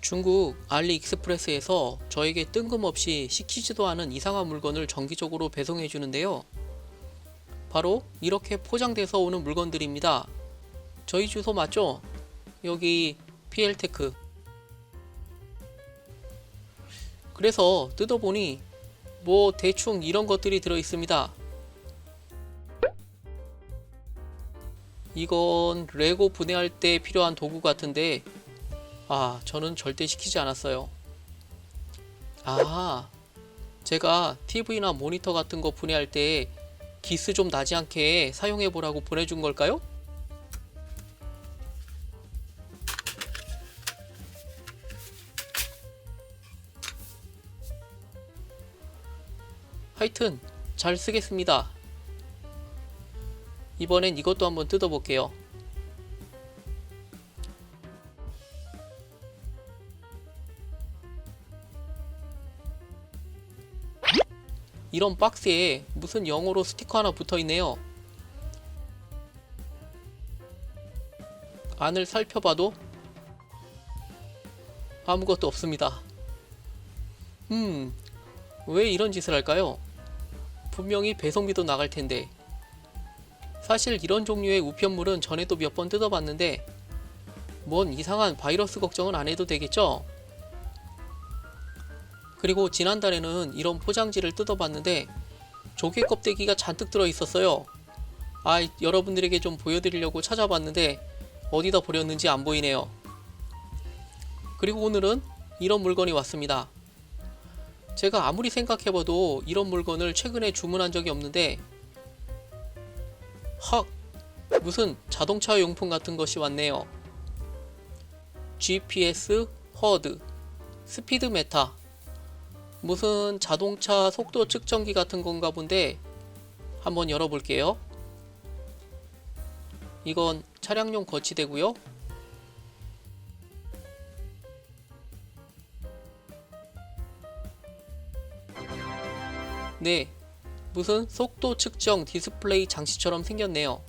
중국 알리익스프레스에서 저에게 뜬금없이 시키지도 않은 이상한 물건을 정기적으로 배송해 주는데요. 바로 이렇게 포장돼서 오는 물건들입니다. 저희 주소 맞죠? 여기 PL테크. 그래서 뜯어보니 뭐 대충 이런 것들이 들어 있습니다. 이건 레고 분해할 때 필요한 도구 같은데 아 저는 절대 시키지 않았어요. 아 제가 TV나 모니터 같은 거 분해할 때 기스 좀 나지 않게 사용해 보라고 보내준 걸까요? 하여튼 잘 쓰겠습니다. 이번엔 이것도 한번 뜯어볼게요. 이런 박스에 무슨 영어로 스티커 하나 붙어 있네요. 안을 살펴봐도 아무것도 없습니다. 음, 왜 이런 짓을 할까요? 분명히 배송비도 나갈 텐데. 사실 이런 종류의 우편물은 전에도 몇 번 뜯어봤는데, 뭔 이상한 바이러스 걱정은 안 해도 되겠죠? 그리고 지난달에는 이런 포장지를 뜯어봤는데 조개 껍데기가 잔뜩 들어 있었어요. 아, 여러분들에게 좀 보여드리려고 찾아봤는데 어디다 버렸는지 안 보이네요. 그리고 오늘은 이런 물건이 왔습니다. 제가 아무리 생각해봐도 이런 물건을 최근에 주문한 적이 없는데 헉! 무슨 자동차 용품 같은 것이 왔네요. GPS 허드, 스피드 메타, 무슨 자동차 속도 측정기 같은 건가 본데 한번 열어볼게요. 이건 차량용 거치대고요. 네, 무슨 속도 측정 디스플레이 장치처럼 생겼네요.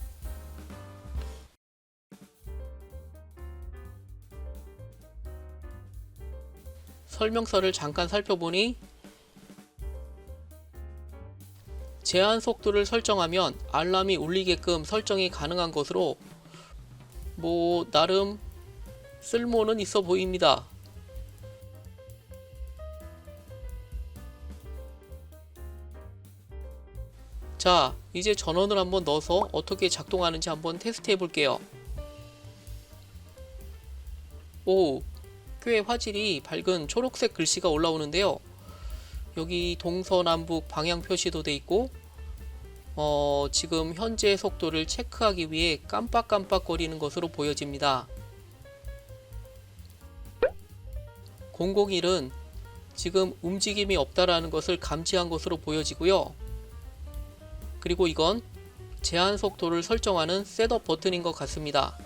설명서를 잠깐 살펴보니 제한 속도를 설정하면 알람이 울리게끔 설정이 가능한 것으로 뭐 나름 쓸모는 있어 보입니다. 자, 이제 전원을 한번 넣어서 어떻게 작동하는지 한번 테스트 해 볼게요. 오, 꽤 화질이 밝은 초록색 글씨가 올라오는데요. 여기 동서남북 방향 표시도 돼 있고 어, 지금 현재 속도를 체크하기 위해 깜빡깜빡거리는 것으로 보여집니다. 001은 지금 움직임이 없다라는 것을 감지한 것으로 보여지고요. 그리고 이건 제한 속도를 설정하는 셋업 버튼인 것 같습니다.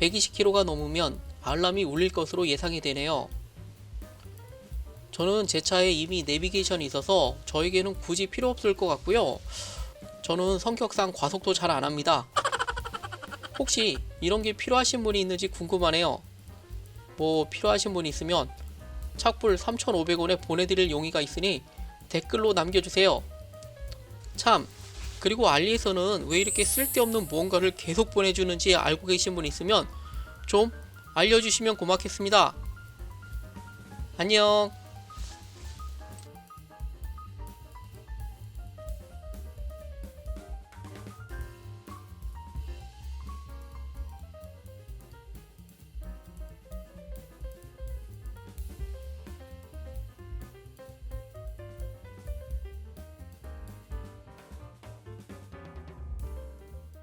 120km가 넘으면 알람이 울릴 것으로 예상이 되네요. 저는 제 차에 이미 내비게이션이 있어서 저에게는 굳이 필요 없을 것 같고요. 저는 성격상 과속도 잘 안 합니다. 혹시 이런 게 필요하신 분이 있는지 궁금하네요. 뭐 필요하신 분이 있으면 착불 3,500원에 보내드릴 용의가 있으니 댓글로 남겨주세요. 참, 그리고 알리에서는 왜 이렇게 쓸데없는 무언가를 계속 보내주는지 알고 계신 분 있으면 좀 알려주시면 고맙겠습니다. 안녕.